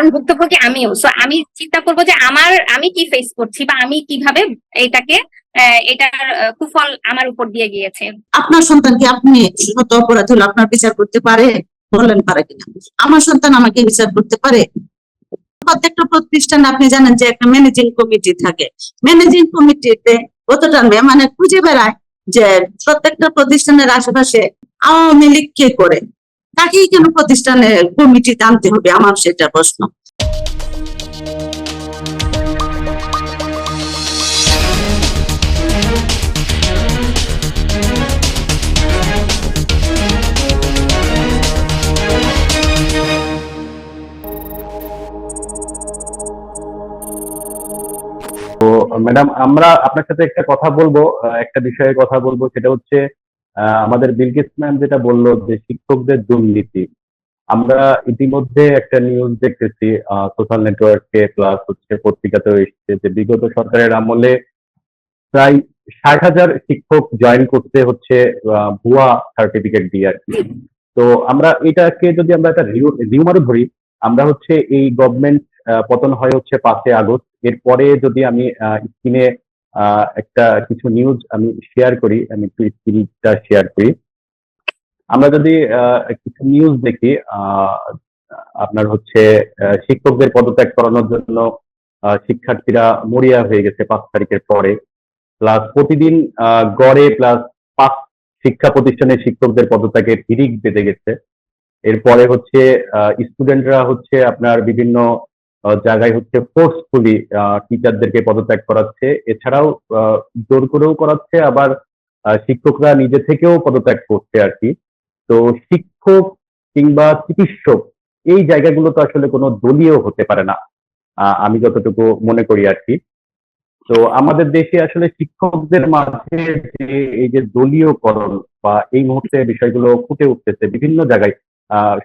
কারণ ভুক্তভোগী আমিও। সো আমি চিন্তা করব যে আমার, আমি কি ফেস করছি বা আমি কীভাবে এটাকে এটার কুফল আমার উপর দিয়ে গিয়েছে। আপনার সন্তানকে আপনি শত অপরাধ হলে আপনার বিচার করতে পারে বলেন পারে কিনা? আমার সন্তান আমাকে বিচার করতে পারে? প্রত্যেকটা প্রতিষ্ঠানে আপনি জানেন যে একটা ম্যানেজিং কমিটি থাকে। ম্যানেজিং কমিটিতে কতটা মানে খুঁজে বেড়ায় যে প্রত্যেকটা প্রতিষ্ঠানের আশেপাশে আওয়ামী লীগ কে করে? তাকেই কেন প্রতিষ্ঠানে কমিটিতে আনতে হবে? আমার সেটা প্রশ্ন। ম্যাডাম, আমরা আপনার সাথে একটা কথা বলব একটা বিষয়ে কথা বলব, সেটা হচ্ছে আমাদের বিলকিস ম্যাম যেটা বলল যে শিক্ষকদের দুর্নীতি, আমরা ইতিমধ্যে একটা নিউজ দেখতেছি সোশ্যাল নেটওয়ার্কে প্লাস হচ্ছে পত্রিকাতেও এসেছে যে বিগত সরকারের আমলে প্রায় ষাট হাজার শিক্ষক জয়েন করতে হচ্ছে ভুয়া সার্টিফিকেট দিয়ে আর কি। তো আমরা এটাকে যদি আমরা একটা রিউমারও ধরি, আমরা হচ্ছে এই গভর্নমেন্ট পতন হয় হচ্ছে পাঁচই আগস্ট। এরপরে যদি আমি স্ক্রিনে একটা কিছু নিউজ আমি শেয়ার করি, আমি একটু স্ক্রিনটা শেয়ার করি। আমরা যদি কিছু নিউজ দেখি আপনার হচ্ছে শিক্ষকদের পদত্যাগ করানোর জন্য শিক্ষার্থীরা মরিয়া হয়ে গেছে পাঁচ তারিখের পরে। প্লাস প্রতিদিন গড়ে প্লাস পাঁচ শিক্ষা প্রতিষ্ঠানের শিক্ষকদের পদত্যাগের হিরিক বেঁধে গেছে। এরপরে হচ্ছে স্টুডেন্টরা হচ্ছে আপনার বিভিন্ন জায়গায় হচ্ছে ফোর্সফুলি টিচারদেরকে পদত্যাগ করাচ্ছে। এছাড়াও জোর করেও করাচ্ছে, আবার শিক্ষকরা নিজে থেকেও পদত্যাগ করছে আর কি। তো শিক্ষক কিংবা চিকিৎসক, এই জায়গাগুলো তো আসলে কোনো দলীয় হতে পারে না আমি যতটুকু মনে করি আর কি। তো আমাদের দেশে আসলে শিক্ষকদের মাঝে যে, এই যে দলীয়করণ বা এই মুহূর্তে বিষয়গুলো ফুটে উঠতেছে বিভিন্ন জায়গায়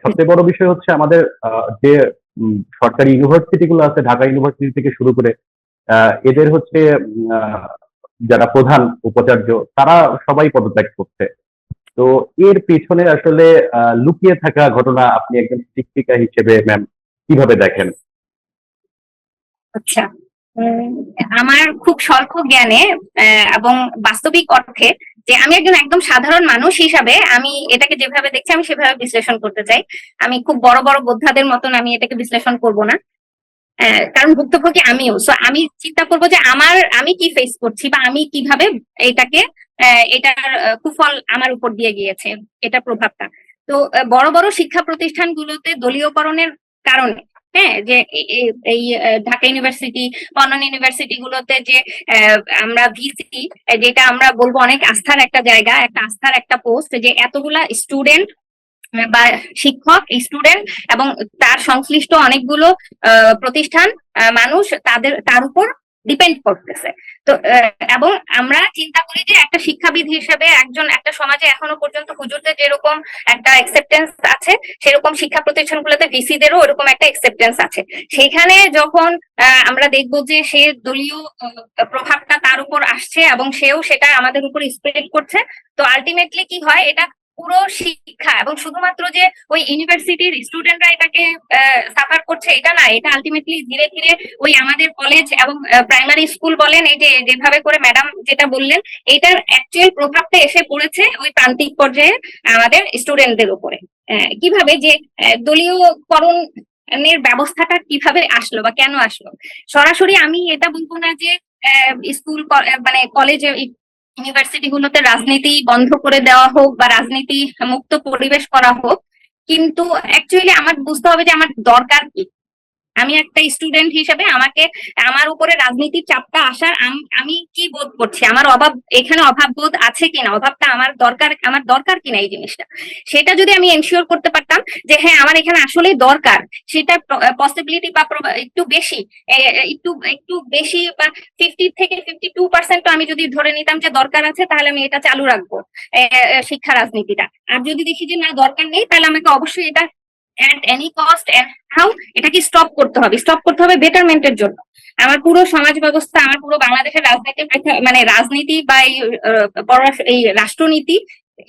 সবচেয়ে বড় বিষয় হচ্ছে আমাদের যে সরকারি ইউনিভার্সিটি গুলো আছে, ঢাকা ইউনিভার্সিটি থেকে শুরু করে এদের হচ্ছে যারা প্রধান উপাচার্য, তারা সবাই পদত্যাগ করছে। তো এর পেছনে আসলে লুকিয়ে থাকা ঘটনা আপনি একজন শিক্ষিকা হিসেবে ম্যাম কীভাবে দেখেন? আচ্ছা। আমার খুব স্বল্প জ্ঞানে এবং বাস্তবিক অর্থে যে আমি একজন একদম সাধারণ মানুষ হিসাবে আমি এটাকে যেভাবে দেখছি, আমি সেভাবে বিশ্লেষণ করতে চাই। আমি খুব বড় বড় বোদ্ধাদের মতন আমি এটাকে বিশ্লেষণ করব না। কারণ ভুক্তভোগী আমিও। সো আমি চিন্তা করব যে আমার, আমি কি ফেস করছি বা আমি কীভাবে এটাকে এটার কুফল আমার উপর দিয়ে গিয়েছে, এটা প্রভাবটা। তো বড় বড় শিক্ষা প্রতিষ্ঠানগুলোতে দলীয়করণের কারণে হ্যাঁ যে এই ঢাকা ইউনিভার্সিটি অন্যান্য ইউনিভার্সিটি গুলোতে যে আমরা ভিসি যেটা আমরা বলব অনেক আস্থার একটা জায়গা, একটা আস্থার একটা পোস্ট, যে এতগুলা স্টুডেন্ট বা শিক্ষক, স্টুডেন্ট এবং তার সংশ্লিষ্ট অনেকগুলো প্রতিষ্ঠান মানুষ তাদের, তার উপর ডিপেন্ড করতেছে। তো এবং আমরা চিন্তা করি যে একটা শিক্ষাবিদ হিসেবে একজন, একটা সমাজে এখনও পর্যন্ত হুজুরদের যেরকম একটা অ্যাকসেপ্টেন্স আছে, সেরকম শিক্ষা প্রতিষ্ঠানগুলোতে ভিসিদেরও ওরকম একটা অ্যাকসেপ্টেন্স আছে। সেখানে যখন আমরা দেখব যে সে দলীয় প্রভাবটা তার উপর আসছে এবং সেও সেটা আমাদের উপর স্প্রেড করছে, তো আলটিমেটলি কি হয়, এটা পুরো শিক্ষা এবং শুধুমাত্র যে ওই ইউনিভার্সিটির স্টুডেন্টরা এটাকে সাফার করছে, এটা না, এটা আলটিমেটলি ধীরে ধীরে ওই আমাদের কলেজ এবং প্রাইমারি স্কুল বলেন, এই যে, যেভাবে করে ম্যাডাম যেটা বললেন, এটার অ্যাকচুয়াল প্রভাবটা এসে পড়েছে ওই প্রান্তিক পর্যায়ে আমাদের স্টুডেন্টদের উপরে। কীভাবে যে দলীয়করণ এর ব্যবস্থাটা কীভাবে আসলো বা কেন আসলো? সরাসরি আমি এটা বলব না যে স্কুল মানে কলেজে ইউনিভার্সিটি গুলোতে রাজনীতি বন্ধ করে দেওয়া হোক বা রাজনীতি মুক্ত পরিবেশ করা হোক, কিন্তু অ্যাকচুয়ালি আমার বুঝতে হবে যে আমার দরকার কি। আমি একটা স্টুডেন্ট হিসেবে আমাকে, আমার উপরে রাজনীতির চাপটা আসার আম- কি বোধ করছি? আমার অভাব, এখানে অভাব বোধ আছে কিনা? অভাবটা আমার দরকার আমার দরকার কিনা এই জিনিসটা? সেটা যদি আমি এনশিওর করতে পারতাম যে হ্যাঁ আমার এখানে আসলেই দরকার সেটা পসিবিলিটি বা একটু বেশি একটু একটু বেশি বা ফিফটি থেকে ফিফটি টু পার্সেন্ট আমি যদি ধরে নিতাম যে দরকার আছে, তাহলে আমি এটা চালু রাখব শিক্ষা রাজনীতিটা। আর যদি দেখি যে না, দরকার নেই, তাহলে আমাকে অবশ্যই এটা অ্যাট এনি কস্ট হাউ এটাকে স্টপ করতে হবে। স্টপ করতে হবে বেটারমেন্টের জন্য। আমার পুরো সমাজ ব্যবস্থা, আমার পুরো বাংলাদেশের রাজনীতি মানে রাজনীতি বা এই এই রাষ্ট্রনীতি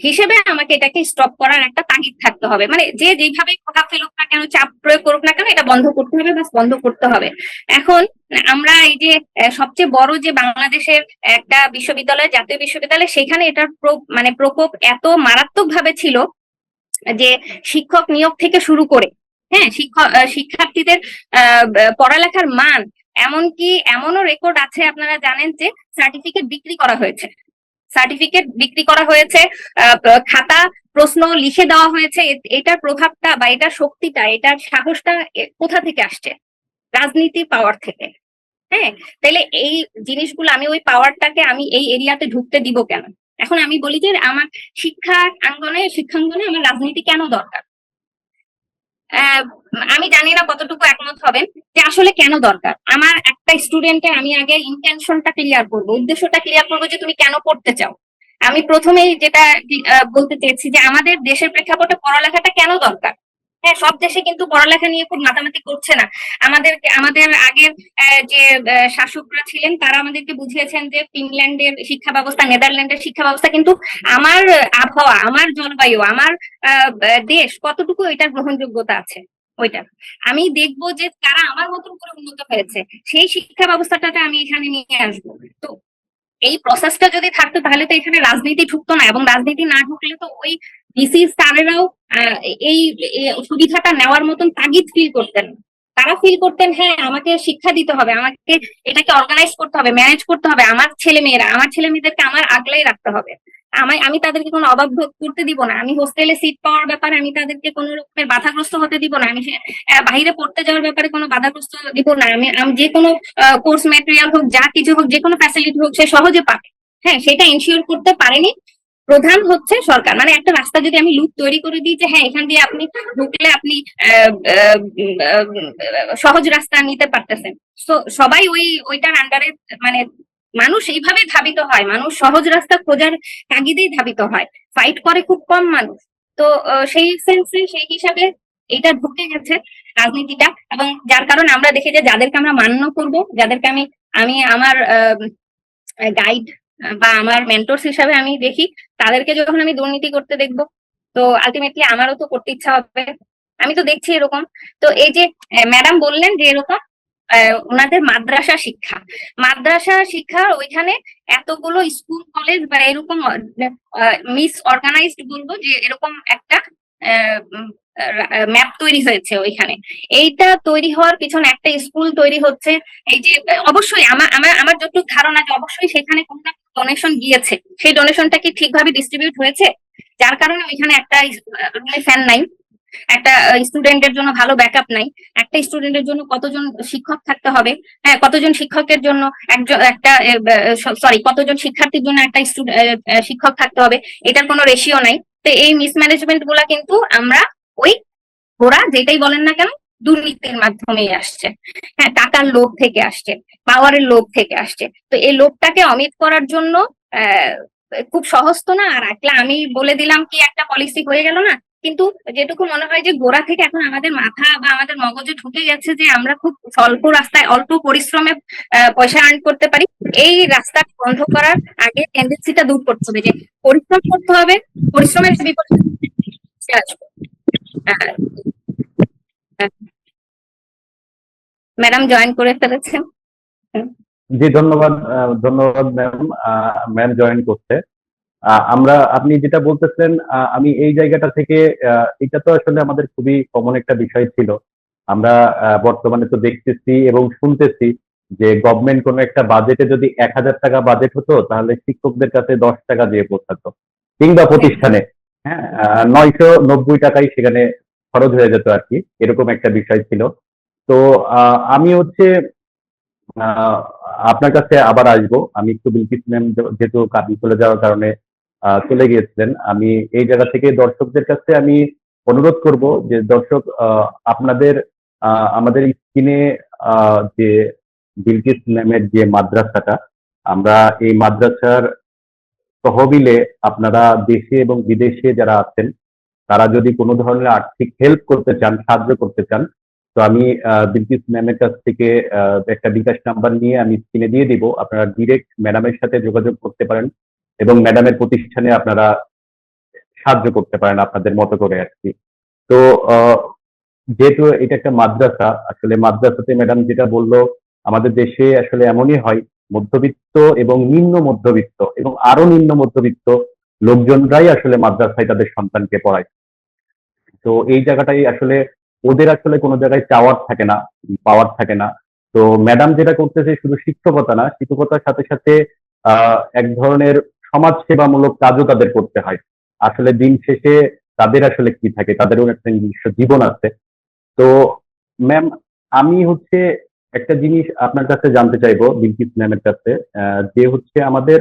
হিসেবে আমাকে এটাকে স্টপ করার একটা তাগিদ থাকতে হবে। মানে যে যেভাবে কথা ফেলুক না কেন, চাপ প্রয়োগ করুক না কেন, এটা বন্ধ করতে হবে বা বন্ধ করতে হবে। এখন আমরা এই যে সবচেয়ে বড় যে বাংলাদেশের একটা বিশ্ববিদ্যালয়, জাতীয় বিশ্ববিদ্যালয়, সেখানে এটার মানে প্রকোপ এত মারাত্মক ভাবে ছিল যে শিক্ষক নিয়োগ থেকে শুরু করে হ্যাঁ শিক্ষক শিক্ষার্থীদের পড়ালেখার মান, এমনকি এমনও রেকর্ড আছে আপনারা জানেন যে সার্টিফিকেট বিক্রি করা হয়েছে। সার্টিফিকেট বিক্রি করা হয়েছে খাতা, প্রশ্ন লিখে দেওয়া হয়েছে। এটার প্রভাবটা বা এটার শক্তিটা, এটার সাহসটা কোথা থেকে আসছে? রাজনীতি পাওয়ার থেকে। হ্যাঁ তাহলে এই জিনিসগুলো আমি ওই পাওয়ারটাকে আমি এই এরিয়াতে ঢুকতে দিব কেন? এখন আমি বলি যে আমার শিক্ষা আঙ্গনে, শিক্ষাঙ্গনে আমার রাজনীতি কেন দরকার? আমি জানি না কতটুকু একমত হবেন যে আসলে কেন দরকার। আমার একটা স্টুডেন্টকে আমি আগে ইন্টেনশনটা ক্লিয়ার করব, উদ্দেশ্যটা ক্লিয়ার করব যে তুমি কেন পড়তে চাও। আমি প্রথমেই যেটা বলতে চেয়েছি যে আমাদের দেশের প্রেক্ষাপটে পড়ালেখাটা কেন দরকার? হ্যাঁ সব দেশে কিন্তু পড়ালেখা নিয়ে খুব মাতামাতি করছে না। আমাদের আমাদের আগের যে শাসকরা ছিলেন, তারা আমাদেরকে বুঝিয়েছেন যে ফিনল্যান্ডের শিক্ষা ব্যবস্থা নেদারল্যান্ডের শিক্ষা ব্যবস্থা কিন্তু আমার আবহাওয়া, আমার জলবায়ু, আমার দেশ, কতটুকু এটার গ্রহণযোগ্যতা আছে ওইটা। আমি দেখব যে তারা আমার মতন করে উন্নত হয়েছে। সেই শিক্ষা ব্যবস্থাটাকে আমি এখানে নিয়ে আসব। তো এই প্রসেসটা যদি থাকতো, তাহলে তো এখানে রাজনীতি ঢুকতো না এবং রাজনীতি না ঢুকলে তো ওই ডিসি স্টারেরাও এই সুবিধাটা নেওয়ার মতন তাগিদ ফিল করতেন তারা ফিল করতেন হ্যাঁ আমাকে শিক্ষা দিতে হবে আমাকে এটাকে অর্গানাইজ করতে হবে ম্যানেজ করতে হবে আমার ছেলে মেয়েরা আমার ছেলে মেয়েদেরকে আমার আগলাই রাখতে হবে। আমি আমি তাদেরকে কোনো অভাব ভোগ করতে দিব না আমি হোস্টেলে সিট পাওয়ার ব্যাপারে আমি তাদেরকে কোনো রকমের বাধাগ্রস্ত হতে দিব না আমি আহ, বাইরে পড়তে যাওয়ার ব্যাপারে কোনো বাধাগ্রস্ত দিব না আমি আমি যে কোনো কোর্স ম্যাটেরিয়াল হোক যা কিছু হোক যে কোনো ফ্যাসিলিটি হোক সে সহজে পাবে। হ্যাঁ সেটা এনশিওর করতে পারেনি প্রধান হচ্ছে সরকার। মানে একটা রাস্তা যদি আমি লুপ তৈরি করে দিই যে হ্যাঁ এখান দিয়ে আপনি ঢুকলে আপনি সহজ রাস্তা নিতে পারতেছেন। তো সবাই ওই, ওইটার আন্ডারে মানে মানুষ এইভাবে ধাবিত হয়। মানুষ সহজ রাস্তা খোঁজার তাগিদেই ধাবিত হয়। ফাইট করে খুব কম মানুষ। তো সেই সেন্সে সেই হিসাবে এটা ঢুকে গেছে রাজনীতিটা। এবং যার কারণে আমরা দেখি যে যাদেরকে আমরা মান্য করব, যাদেরকে আমি আমি আমার গাইড বা আমার মেন্টরস হিসাবে আমি দেখি, তাদেরকে যখন আমি দুর্নীতি করতে দেখব, তো আলটিমেটলি আমারও তো করতে ইচ্ছা হবে। আমি তো দেখছি এরকম। তো এই যে ম্যাডাম বললেন যে এরকম ওনাদের মাদ্রাসা শিক্ষা। মাদ্রাসা শিক্ষা ওইখানে এতগুলো স্কুল কলেজ বা এরকম মিস অর্গানাইজড বলব যে এরকম একটা ম্যাপ তৈরি হয়েছে ওইখানে। এইটা তৈরি হওয়ার পিছনে একটা স্কুল তৈরি হচ্ছে। এই যে, অবশ্যই আমার আমার আমার যতটুকু ধারণা যে অবশ্যই সেখানে কোনো ডোনেশন গিয়েছে, সেই ডোনেশনটা কি ঠিকভাবে ডিস্ট্রিবিউট হয়েছে? যার কারণে ওইখানে একটা রুমে ফ্যান নাই, একটা স্টুডেন্টের জন্য ভালো ব্যাকআপ নাই, একটা স্টুডেন্টের জন্য কতজন শিক্ষক থাকতে হবে হ্যাঁ কতজন শিক্ষকের জন্য একজন একটা সরি কতজন শিক্ষার্থীর জন্য একটা শিক্ষক থাকতে হবে, এটার কোনো রেশিও নাই। তো এই মিসম্যানেজমেন্টগুলা কিন্তু আমরা ওই ওরা যেটাই বলেন না কেন দুর্নীতির মাধ্যমেই আসছে। হ্যাঁ টাকার লোভ থেকে আসছে, পাওয়ারের লোভ থেকে আসছে। তো এই লোভটাকে অমিত করার জন্য খুব সহজ তো না? আর একলা আমি বলে দিলাম কি একটা পলিসি হয়ে গেল না? কিন্তু যেটুকু মনে হয় যে গোড়া থেকে এখন আমাদের মাথা বা আমাদের মগজে ঢুকে গেছে যে আমরা খুব স্বল্প রাস্তায়, অল্প পরিশ্রমে পয়সা আর্ন করতে পারি, এই রাস্তা বন্ধ করার আগে টেন্ডেন্সিটা দূর করতে হবে যে পরিশ্রম করতে হবে, পরিশ্রমের বিপরীতে ম্যাডাম জয়েন করে ফেলেছেন জি, ধন্যবাদ ধন্যবাদ ম্যাম ম্যাম জয়েন করতে। আমরা, আপনি যেটা বলতেছেন আমি এই জায়গাটা থেকে এটা তো আসলে আমাদের খুবই কমন একটা বিষয় ছিল। আমরা বর্তমানে তো দেখতেছি এবং শুনতেছি যে গভর্নমেন্ট কোনো একটা বাজেটে যদি এক হাজার টাকা বাজেট হতো, তাহলে শিক্ষকদের কাছে দশ টাকা দিয়ে পৌঁছাতো, কিংবা প্রতিষ্ঠানে। হ্যাঁ নয়শো নব্বই টাকাই সেখানে খরচ হয়ে যেত আর কি, এরকম একটা বিষয় ছিল। তো আমি হচ্ছে আপনার কাছে আবার আসব। আমি একটু বিলকিস ম্যাম যেহেতু কাজে চলে যাওয়ার কারণে চলে গিয়েছিলেন। আমি এই জায়গা থেকে দর্শকদের কাছে আমি অনুরোধ করব যে, দর্শক আপনাদের আমাদের স্ক্রিনে যে বিলকিস ম্যামের যে মাদ্রাসাটা, আমরা এই মাদ্রাসার তহবিলে আপনারা দেশে এবং বিদেশে যারা আছেন তারা যদি কোনো ধরনের আর্থিক হেল্প করতে চান, সাহায্য করতে চান, তো আমি বিলকিস ম্যামের কাছ থেকে একটা বিকাশ নাম্বার নিয়ে আমি স্ক্রিনে দিয়ে দিব। আপনারা ডিরেক্ট ম্যাডামের সাথে যোগাযোগ করতে পারেন এবং ম্যাডামের প্রতিষ্ঠানে আপনারা সাহায্য করতে পারেন আপনাদের মতো করে আর কি। তো যেহেতু এটা একটা মাদ্রাসা, আসলে মাদ্রাসাতে ম্যাডাম যেটা বলল, আমাদের দেশে আসলে এমনই হয়, মধ্যবিত্ত এবং নিম্ন মধ্যবিত্ত এবং আরও নিম্ন মধ্যবিত্ত লোকজনরাই আসলে মাদ্রাসায় তাদের সন্তানকে পড়ায়। তো এই জায়গাটাই আসলে ওদের আসলে কোনো জায়গায় চাওয়ার থাকে না, পাওয়ার থাকে না। তো ম্যাডাম যেটা করতেছে শুধু শিক্ষকতা না, শিক্ষকতার সাথে সাথে এক ধরনের সমাজ সেবামূলক কাজও তাদের করতে হয়। আসলে দিন শেষে তাদের আসলে কি থাকে, তাদেরও একটা নিজস্ব জীবন আছে। তো ম্যাম আমি হচ্ছে একটা জিনিস আপনার কাছে জানতে চাইব, বিলকিস ম্যামের কাছে যে হচ্ছে আমাদের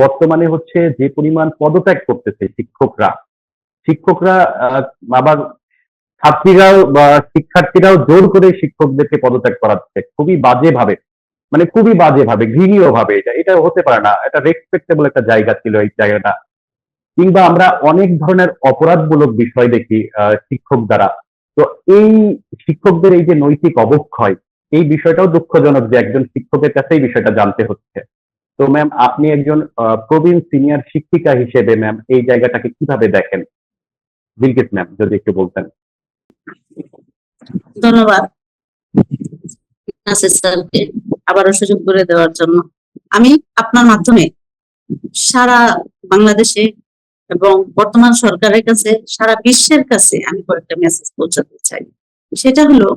বর্তমানে হচ্ছে যে পরিমাণ পদত্যাগ করতেছে শিক্ষকরা শিক্ষকরা আবার ছাত্রীরাও বা শিক্ষার্থীরাও জোর করে শিক্ষকদেরকে পদত্যাগ করাচ্ছে। খুবই বাজে ভাবে মানে খুবই বাজে ভাবে ঘৃণীয় ভাবে এটা এটা হতে পারে না। এটা রেসপেক্টেবল একটা জায়গা ছিল এই জায়গাটা। কিংবা আমরা অনেক ধরনের অপরাধমূলক বিষয় দেখি শিক্ষক দ্বারা। তো এই শিক্ষকদের এই যে নৈতিক অবক্ষয়, এই বিষয়টাও দুঃখজনক যে একজন শিক্ষকের কাছে এই বিষয়টা জানতে হচ্ছে। তো ম্যাম আপনি একজন প্রবীণ সিনিয়র শিক্ষিকা হিসেবে ম্যাম এই জায়গাটাকে কীভাবে দেখেন? বিলকিস ম্যাম, যদি একটু বলতেন। ধন্যবাদ। আবারও সুযোগ করে দেওয়ার জন্য। আমি আপনার মাধ্যমে সারা বাংলাদেশে এবং বর্তমান সরকারের কাছে, সারা বিশ্বের কাছে আমি কয়েকটা মেসেজ পৌঁছাতে চাই। সেটা হলো,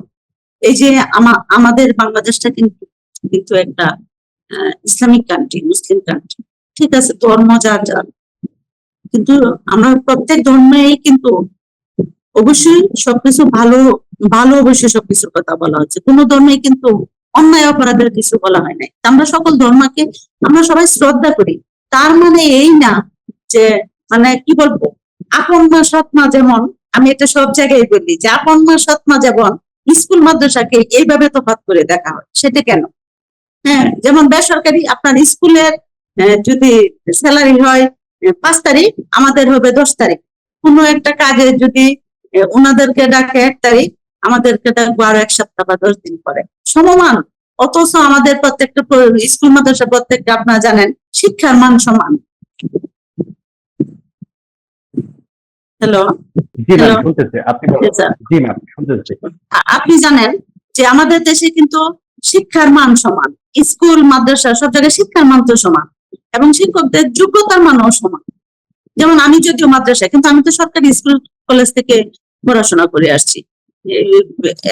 এই যে আমা- আমাদের বাংলাদেশটা কিন্তু কিন্তু একটা ইসলামিক কান্ট্রি মুসলিম কান্ট্রি ঠিক আছে, ধর্ম, যার যার। কিন্তু আমরা প্রত্যেক ধর্মেই কিন্তু অবশ্যই সবকিছু ভালো ভালো অবশ্যই সবকিছুর কথা বলা হচ্ছে। কোন ধর্মে কিন্তু অন্যায় অপরাধের কিছু বলা হয় নাই। আমরা সকল ধর্মকে, আমরা সবাই শ্রদ্ধা করি। তার মানে এই না যে মানে কি বলব? আপন মা, সৎ মা যেমন, আমি এটা সব জায়গায় বলি যে, আপন মা, সৎ মা যেমন, স্কুল, মাদ্রাসাকে এইভাবে তফাৎ করে দেখা হয়। সেটা কেন? হ্যাঁ যেমন বেসরকারি আপনার স্কুলের যদি স্যালারি হয় পাঁচ তারিখ আমাদের হবে দশ তারিখ। কোনো একটা কাজে যদি ওনাদেরকে ডাকে এক তারিখ আমাদেরকে ডাকবো আরও এক সপ্তাহ বা দশ দিন পরে। সমমান অথচ আমাদের প্রত্যেকটা স্কুল মাদ্রাসা প্রত্যেকটা আপনারা জানেন শিক্ষার মান সমান। হ্যালো? আপনি জানেন যে আমাদের দেশে কিন্তু শিক্ষার মান সমান স্কুল মাদ্রাসা সব জায়গায় শিক্ষার মান তো সমান। এবং শিক্ষকদের যোগ্যতার মানও সমান। যেমন আমি যদিও মাদ্রাসা কিন্তু আমি তো সরকারি স্কুল কলেজ থেকে পড়াশোনা করে আসছি।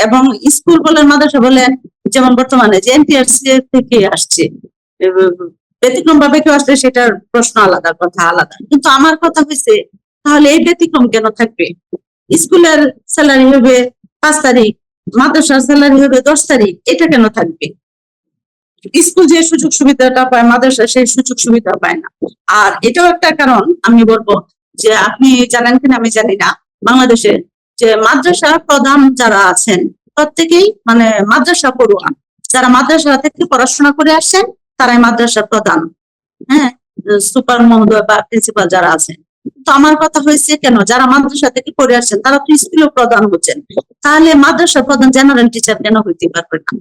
এবং স্কুল বলেন, মাদ্রাসা বলেন, যেমন বর্তমানে যে এনটিআরসি থেকে আসছে, ব্যতিক্রম ভাবে কেউ আসলে সেটার প্রশ্ন আলাদা, কথা আলাদা। কিন্তু আমার কথা হয়েছে তাহলে এই ব্যতিক্রম কেন থাকবে? স্কুলের স্যালারি হবে পাঁচ তারিখ, মাদ্রাসার স্যালারি হবে দশ তারিখ, এটা কেন থাকবে? স্কুল যে সুযোগ সুবিধাটা পায়, মাদ্রাসা সেই সুযোগ সুবিধা পায় না। আর এটাও একটা কারণ আমি বলব যে আপনি জানেন কিনা আমি জানি না, বাংলাদেশে যে মাদ্রাসা প্রধান যারা আছেন, প্রত্যেকেই মানে মাদ্রাসা পড়ুয়া যারা মাদ্রাসা থেকে পড়াশোনা করে আসছেন, তারাই মাদ্রাসা প্রধান। হ্যাঁ সুপার মহোদয় বা প্রিন্সিপাল যারা আছেন। তো আমার কথা হয়েছে কেন? যারা মাদ্রাসা থেকে পড়ে আসছেন, তারা তো স্কুলেও প্রধান হচ্ছেন। তাহলে মাদ্রাসা প্রধান জেনারেল টিচার কেন হইতে পারবে না?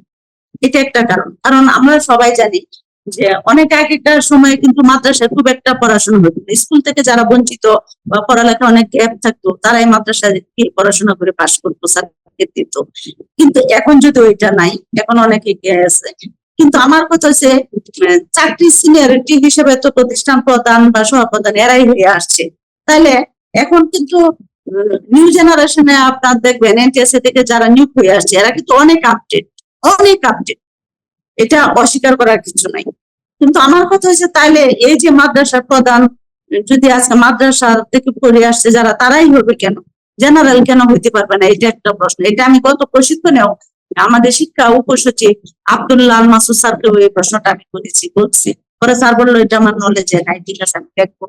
এটা একটা কারণ। কারণ আমরা সবাই জানি যে অনেক আগেকার সময়ে কিন্তু মাদ্রাসায় খুব একটা পড়াশোনা হতো স্কুল থেকে যারা বঞ্চিত বা পড়ালেখা অনেক গ্যাপ থাকতো, তারাই মাদ্রাসায় পড়াশোনা করে পাশ করতো, সার্টিফিকেট দিত। কিন্তু এখন যদি ওইটা নাই, এখন অনেকে আছে। কিন্তু আমার কথা হচ্ছে চাকরি সিনিয়রিটি হিসেবে তো প্রতিষ্ঠান প্রদান বা সহপ্রধান এরাই হয়ে আসছে। তাহলে এখন কিন্তু নিউ জেনারেশনে আপনার দেখবেন এনটিএসএ থেকে যারা নিয়োগ হয়ে আসছে, এরা কিন্তু অনেক আপডেট অনেক আপডেট এটা অস্বীকার করার কিছু নাই। কিন্তু আমার কথা হচ্ছে তাইলে এই যে মাদ্রাসা প্রধান, যদি আজকে মাদ্রাসা থেকে পড়ে আসছে যারা, তারাই হবে কেন? জেনারেল কেন হইতে পারবে না? এটা একটা প্রশ্ন। এটা আমি গত প্রশিক্ষণেও আমাদের শিক্ষা উপসচিব আব্দুল্লাহ মাসুদ স্যারকে এই প্রশ্নটা আমি করেছি, বলছি। পরে স্যার বলল, এটা আমার নলেজে নাই, ঠিক আছে, আমি দেখব।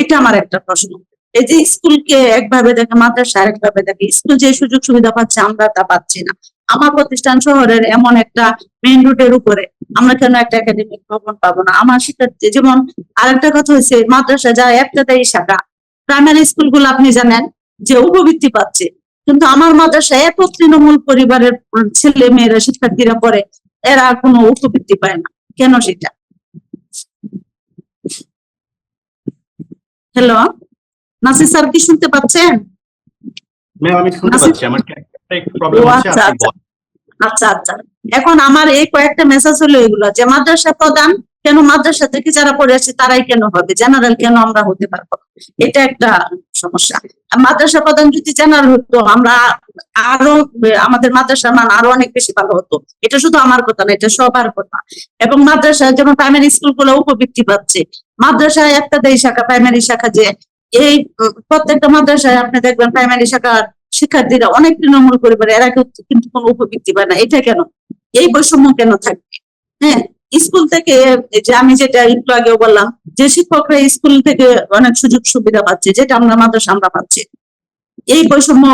এটা আমার একটা প্রশ্ন। এই যে স্কুলকে একভাবে দেখে, মাদ্রাসা আরেকভাবে দেখে, স্কুল যে সুযোগ সুবিধা পাচ্ছে, আমরা তা পাচ্ছি না। আমার প্রতিষ্ঠান শহরের এমন একটা মেইন রুটের উপরে, আমরা কেন একটা একাডেমিক ভবন পাবো না? আমার শিক্ষার্থী যেমন আরেকটা কথা হচ্ছে মাদ্রাসা যা একটা দেয় শাখা। প্রাইমারি স্কুলগুলো আপনি জানেন যে উপবৃত্তি পাচ্ছে, কিন্তু আমার মাদ্রাসায় এত তৃণমূল পরিবারের ছেলে মেয়েরা শিক্ষার্থীরা পড়ে, এরা কোনো উপবৃত্তি পায় না। কেন সেটা? হ্যালো নাসির স্যার কি শুনতে পাচ্ছেন? ম্যাম আমি শুনতে নাসির- পাচ্ছি আমার একটু প্রবলেম ও, আচ্ছা, আচ্ছা। আচ্ছা আচ্ছা। এখন আমার এই কয়েকটা মেসেজ হলো এগুলো যে মাদ্রাসা প্রধান কেন মাদ্রাসা থেকে যারা পড়ে আসছে তারাই কেন হবে? জেনারেল কেন আমরা হতে পারব? এটা একটা সমস্যা। মাদ্রাসা প্রধান যদি জেনারেল হতো আমরা আরও আমাদের মাদ্রাসার মান আরও অনেক বেশি ভালো হতো। এটা শুধু আমার কথা না এটা সবার কথা। এবং মাদ্রাসা যেমন প্রাইমারি স্কুলগুলো উপবৃত্তি পাচ্ছে মাদ্রাসায় একটা দেয় শাখা প্রাইমারি শাখা যে এই প্রত্যেকটা মাদ্রাসায় আপনি দেখবেন প্রাইমারি শাখার শিক্ষার্থীরা অনেক তৃণমূল পরিবার, এরা কিন্তু কোনো উপবৃত্তি পায় না। এটা কেন? এই বৈষম্য কেন থাকবে হ্যাঁ স্কুল থেকে যে আমি যেটা একটু আগেও বললাম যে শিক্ষকরা স্কুল থেকে অনেক সুযোগ সুবিধা পাচ্ছে, যেটা আমরা মাদ্রাসা আমরা পাচ্ছি। এই বৈষম্য,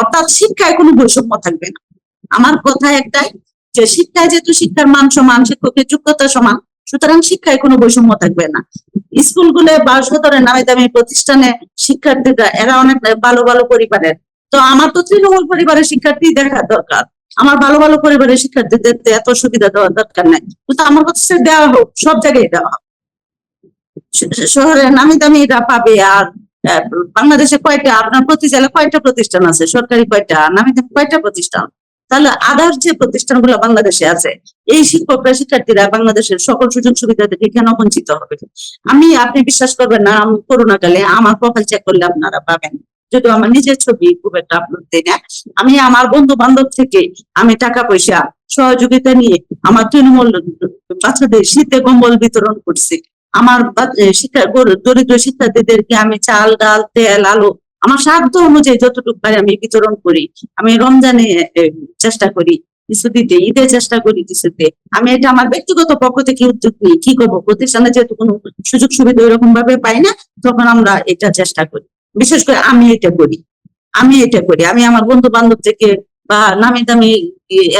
অর্থাৎ শিক্ষায় কোনো বৈষম্য থাকবে না। আমার কথা একটাই যে শিক্ষায় যেহেতু শিক্ষার মান সমান, শিক্ষকের যোগ্যতা সমান সুতরাং শিক্ষায় কোনো বৈষম্য থাকবে না। স্কুলগুলো বা সদরের নামে দামি প্রতিষ্ঠানে শিক্ষার্থীরা এরা অনেক ভালো ভালো পরিবারের। তো আমার তো তৃণমূল পরিবারের শিক্ষার্থী দেখা দরকার। আমার ভালো ভালো পরিবারের শিক্ষার্থীদের এত সুবিধা দেওয়ার দরকার নাই। কিন্তু আমার কথা দেওয়া হোক, সব জায়গায় দেওয়া হোক। শহরের নামি দামি এরা পাবে আর বাংলাদেশে কয়টা, আপনার প্রতি জেলায় কয়টা প্রতিষ্ঠান আছে? সরকারি কয়টা, নামি দামি কয়টা প্রতিষ্ঠান? তাহলে আদার যে প্রতিষ্ঠানগুলো বাংলাদেশে আছে, এই শিক্ষকরা শিক্ষার্থীরা বাংলাদেশের সকল সুযোগ সুবিধা থেকে কেন বঞ্চিত হবে? আমি, আপনি বিশ্বাস করবেন না, আমি করোনা কালে আমার প্রোফাইল চেক করলে আপনারা পাবেন। যদিও আমার নিজের ছবি খুব একটা আপলোড দিই না। আমি আমার বন্ধু বান্ধব থেকে আমি টাকা পয়সা সহযোগিতা নিয়ে আমার তৃণমূল বাচ্চাদের শীতে কম্বল বিতরণ করছি। আমার শিক্ষা দরিদ্র শিক্ষার্থীদেরকে আমি চাল, ডাল, তেল, আলু আমার সাধ্য অনুযায়ী যতটুকু পারি আমি বিতরণ করি, আমি রমজানে চেষ্টা করি কিছু দিতে ঈদে চেষ্টা করি কিছুতে। আমি এটা আমার ব্যক্তিগত পক্ষ থেকে উদ্যোগ নিই কি করব? প্রতিষ্ঠানে যেহেতু কোনো সুযোগ সুবিধা ওইরকম ভাবে পাই না, তখন আমরা এটা চেষ্টা করি। বিশেষ করে আমি এটা করি। আমি এটা করি। আমি আমার বন্ধু বান্ধব থেকে বা নামি দামি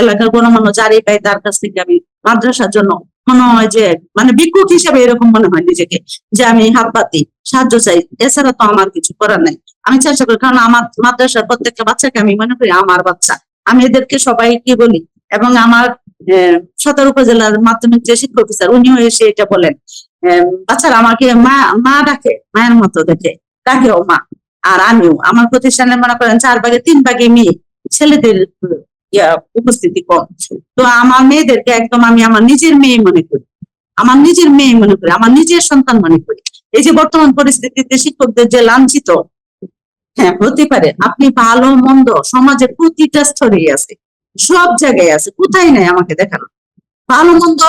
এলাকার গণমান্য যারই পাই তার কাছ থেকে আমি মাদ্রাসার জন্য মনে হয় যে মানে ভিক্ষুক হিসেবে এরকম মনে হয় নিজেকে, যে আমি হাত পাতি সাহায্য চাই। এছাড়া তো আমার কিছু করার নাই। আমি চেষ্টা করি, কারণ আমার মাদ্রাসার প্রত্যেকটা বাচ্চাকে আমি মনে করি আমার বাচ্চা। আমি এদেরকে সবাইকে বলি, এবং আমার সদর উপজেলার মাধ্যমিক যে শিক্ষক অফিসার, উনিও এসে এটা বলেন। বাচ্চারা আমাকে মা মা ডাকে, মায়ের মতো দেখে। ডাকেও মা, আর আমিও। আমার প্রতিষ্ঠানে মনে করেন চার ভাগে তিন ভাগে মেয়ে, ছেলেদের উপস্থিতি কম তো আমার মেয়েদেরকে একদম আমি আমার নিজের মেয়ে মনে করি। আমার নিজের মেয়ে মনে করি, আমার নিজের সন্তান মনে করি। এই যে বর্তমান পরিস্থিতিতে শিক্ষকদের যে লাঞ্ছিত হ্যাঁ হতে পারে। আপনি ভালো, মন্দ, সমাজের প্রতিটা স্তরে আছে। সব জায়গায় আছে। কোথায় নাই আমাকে দেখানো? ভালো, মন্দ,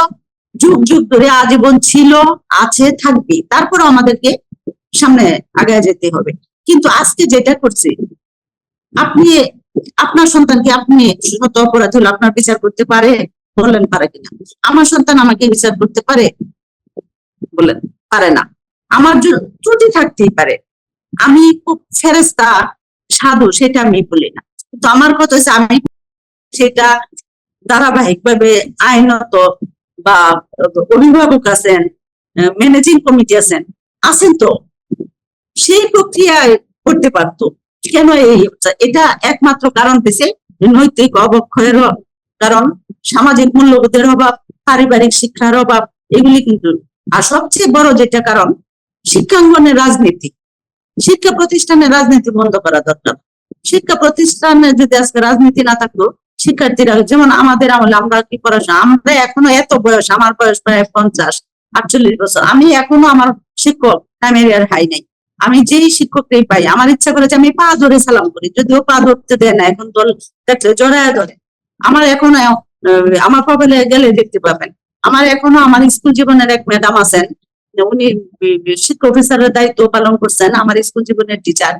যুগ যুগ ধরে আজীবন ছিল, আছে, থাকবে। তারপরে আমাদেরকে সামনে আগায় যেতে হবে। কিন্তু আজকে যেটা করছে, আপনি আপনার সন্তানকে আপনি শত অপরাধ হলে আপনার বিচার করতে পারে? বলেন পারে কিনা আমার সন্তান আমাকে বিচার করতে পারে? বলেন পারে না। আমার ত্রুটি থাকতেই পারে। আমি খুব ফেরেস্তা সাধু, সেটা আমি বলি না। কিন্তু আমার কথা হচ্ছে আমি সেটা ধারাবাহিক ভাবে আইনত বা অভিভাবক আছেন, ম্যানেজিং কমিটি আছেন আছেন তো। সেই প্রক্রিয়ায় করতে পারতো। কেন এই হচ্ছে? এটা একমাত্র কারণ হচ্ছে নৈতিক অবক্ষয়ের কারণ, সামাজিক মূল্যবোধের অভাব, পারিবারিক শিক্ষার অভাব, এগুলি কিন্তু, আর সবচেয়ে বড় যেটা কারণ, শিক্ষাঙ্গনের রাজনীতি। শিক্ষা প্রতিষ্ঠানের রাজনীতি বন্ধ করা দরকার। শিক্ষা প্রতিষ্ঠানে যদি আজকে রাজনীতি না থাকতো, শিক্ষার্থীরা, যেমন আমাদের আমলে আমরা কি পড়াশোনা, আমরা এখনও এত বয়স, আমার বয়স প্রায় পঞ্চাশ, আটচল্লিশ বছর। আমি এখনও আমার শিক্ষক প্রাইমারি আর হাই নাই। আমি যেই শিক্ষককেই পাই, আমার ইচ্ছা করে যে আমি পা ধরে সালাম করি, যদিও পা ধরতে দেয় না, এখন দল জড়ায় ধরে। আমার এখনও আমার প্রোফাইলে গেলে দেখতে পাবেন। আমার এখনও, আমার স্কুল জীবনের এক ম্যাডাম আছেন, উনি বি- অফিসারের দায়িত্ব পালন করছেন, আমার স্কুল জীবনের টিচার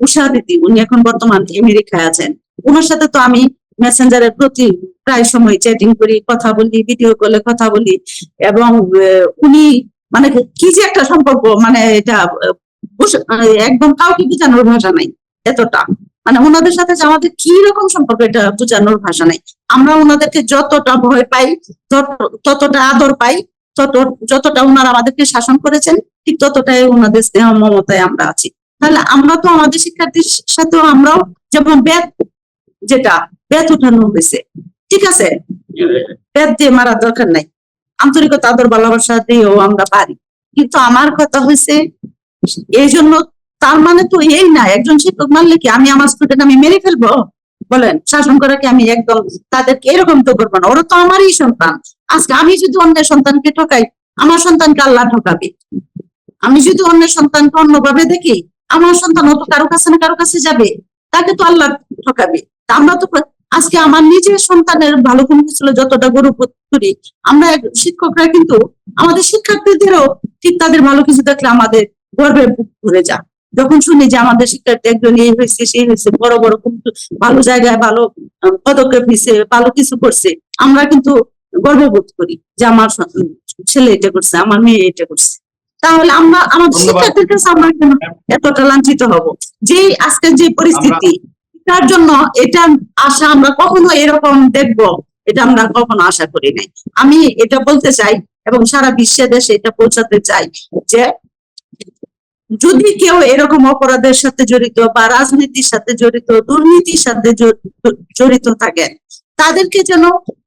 উষা দিদি, উনি এখন বর্তমান আমেরিকায় আছেন। ওনার সাথে তো আমি মেসেঞ্জারের প্রতি প্রায় সময় চ্যাটিং করি, কথা বলি ভিডিও কলে কথা বলি, এবং উনি মানে কি যে একটা সম্পর্ক মানে এটা একদম কাউকে বোঝানোর ভাষা নাই, এতটা। মানে ওনাদের সাথে আমাদের কি রকম সম্পর্ক, এটা বোঝানোর ভাষা নাই। আমরা ওনাদেরকে যতটা ভয় পাই ততটা আদর পাই, তত, যতটা ওনারা আমাদেরকে শাসন করেছেন, ঠিক ততটাই ওনাদের স্নেহ মমতায় আমরা আছি। তাহলে আমরা তো আমাদের শিক্ষার্থীর সাথেও আমরাও যেমন ব্যাত যেটা ব্যাত উঠানো হয়েছে, ঠিক আছে? ব্যাত দিয়ে মারার দরকার নাই। আন্তরিকতা, আদর, ভালোবাসা দিয়েও আমরা পারি। কিন্তু আমার কথা হয়েছে এই জন্য তার মানে তো এই না, একজন শিক্ষক মানলে কি আমি আমার স্টুডেন্ট আমি মেরে ফেলব? বলেন শাসন করা কি আমি একদম তাদেরকে এরকম তো করব না, ওরা তো আমারই সন্তান। আজকে আমি যদি অন্যের সন্তানকে ঠকাই, আমার সন্তানকে আল্লাহ ঠকাবে। আমি যদি অন্যের সন্তানকে অন্যভাবে দেখি, আমার সন্তান হয়তো কারও কাছে না কারও কাছে যাবে, তাকে তো আল্লাহ ঠকাবে। আমরা তো আজকে আমার নিজের সন্তানের ভালো কোনো কিছু হলে যতটা বোধ করি, আমরা শিক্ষকরা কিন্তু আমাদের শিক্ষার্থীদেরও ঠিক তাদের ভালো কিছু দেখলে আমাদের গর্বে বুক ভরে যা। যখন শুনি যে আমাদের শিক্ষার্থী একজন এই হয়েছে সেই হয়েছে বড় বড় কিন্তু ভালো জায়গায় ভালো পদক্ষেপ নিছে ভালো কিছু করছে আমরা কিন্তু গর্ববোধ করি যে আমার ছেলে এটা করছে আমার মেয়ে এটা করছে। তাহলে আমরা আমাদের শিক্ষার্থীর কাছে আমরা কেন এতটা লাঞ্ছিত হব? যে আজকের যে পরিস্থিতি তার জন্য এটা আশা আমরা কখনো এরকম দেখব এটা আমরা কখনো আশা করি নাই। আমি এটা বলতে চাই এবং সারা বিশ্বের দেশে এটা পৌঁছাতে চাই যে যদি কেউ এরকম অপরাধের সাথে জড়িত বা রাজনীতির সাথে জড়িত দুর্নীতির সাথে জড়িত- থাকে থাকেন তাদেরকে যেন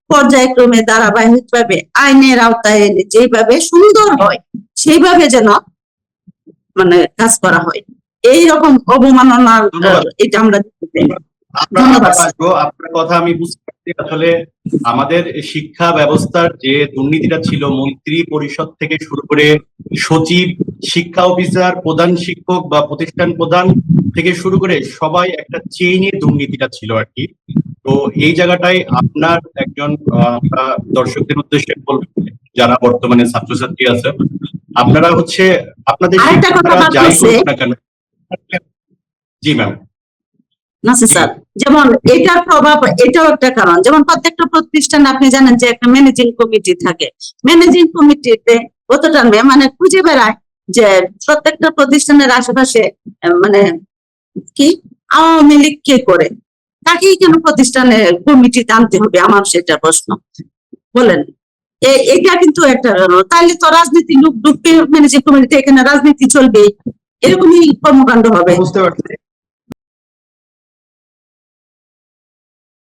পর্যায়ক্রমে ধারাবাহিক ভাবে আইনের আওতায় এনে যেভাবে সুন্দর হয় সেইভাবে যেন মানে কাজ করা হয় এইরকম অবমাননা। এটা আমরা দেখতে না। আপনার কথা আমি বুঝতে পারছি। আসলে আমাদের শিক্ষা ব্যবস্থার যে দুর্নীতিটা ছিল মন্ত্রী পরিষদ থেকে শুরু করে সচিব শিক্ষা অফিসার প্রধান শিক্ষক বা প্রতিষ্ঠান প্রধান থেকে শুরু করে সবাই একটা চেইনে দুর্নীতিটা ছিল আর কি। তো এই জায়গাটায় আপনার একজন দর্শকদের উদ্দেশ্যে বলব যারা বর্তমানে ছাত্রছাত্রী আছে আপনারা হচ্ছে আপনাদের যাই। না কেন। জি ম্যাম না স্যার যেমন এটার প্রভাব এটাও একটা কারণ। যেমন প্রত্যেকটা প্রতিষ্ঠানে আপনি জানেন যে একটা ম্যানেজিং কমিটি থাকে। ম্যানেজিং কমিটিতে টার্মে মানে খুঁজে বেড়ায় যে প্রত্যেকটা প্রতিষ্ঠানের আশেপাশে মানে কি, আওয়ামী লীগ কে করে? তাকেই কেন প্রতিষ্ঠানে কমিটিতে আনতে হবে? আমার সেটা প্রশ্ন। বলেন। এটা কিন্তু একটা। তাইলে তো রাজনীতি লোক ঢুকবে ম্যানেজিং কমিটিতে এখানে রাজনীতি চলবে এরকমই কর্মকাণ্ড হবে। বুঝতে পারছি।